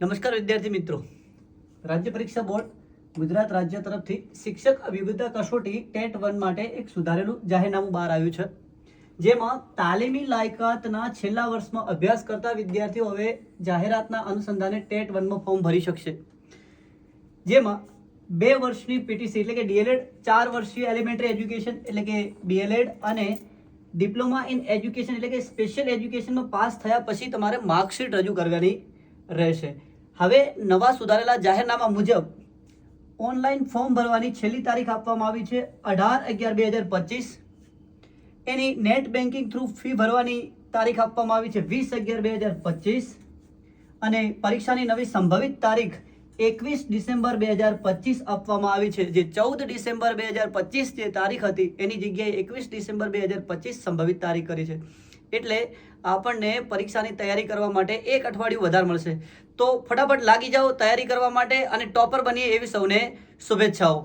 નમસ્કાર વિદ્યાર્થી મિત્રો. રાજ્ય પરીક્ષા બોર્ડ ગુજરાત રાજ્ય તરફથી શિક્ષક અભિજ્ઞતા કસોટી ટેટ વન માટે એક સુધારેલું જાહેરનામું બહાર આવ્યું છે. જેમાં તાલીમી લાયકાતના છેલ્લા વર્ષમાં અભ્યાસ કરતા વિદ્યાર્થીઓ હવે જાહેરાતના અનુસંધાને ટેટ વનમાં ફોર્મ ભરી શકશે. જેમાં બે વર્ષની પીટીસી એટલે કે ડીએલએડ, ચાર વર્ષીય એલિમેન્ટરી એજ્યુકેશન એટલે કે બીએલએડ અને ડિપ્લોમા ઇન એજ્યુકેશન એટલે કે સ્પેશિયલ એજ્યુકેશનમાં પાસ થયા પછી તમારે માર્કશીટ રજૂ કરવાની રહેશે. હવે નવા સુધારેલા જાહેરનામા મુજબ ઓનલાઈન ફોર્મ ભરવાની છેલ્લી તારીખ આપવામાં આવી છે અઢાર અગિયાર બે હજાર પચીસ. એની નેટ બેન્કિંગ થ્રુ ફી ભરવાની તારીખ આપવામાં આવી છે વીસ અગિયાર બે હજાર પચીસ. અને પરીક્ષાની નવી સંભવિત તારીખ એકવીસ ડિસેમ્બર બે હજાર પચીસ આપવામાં આવી છે. જે ચૌદ ડિસેમ્બર બે હજાર પચીસ જે તારીખ હતી, એની જગ્યાએ એકવીસ ડિસેમ્બર બે હજાર પચીસ સંભવિત તારીખ કરી છે. એટલે આપણને પરીક્ષાની તૈયારી કરવા માટે એક અઠવાડિયું વધારે મળશે. તો ફટાફટ લાગી જાઓ તૈયારી કરવા માટે અને ટોપર બનીએ એવી સૌને શુભેચ્છાઓ.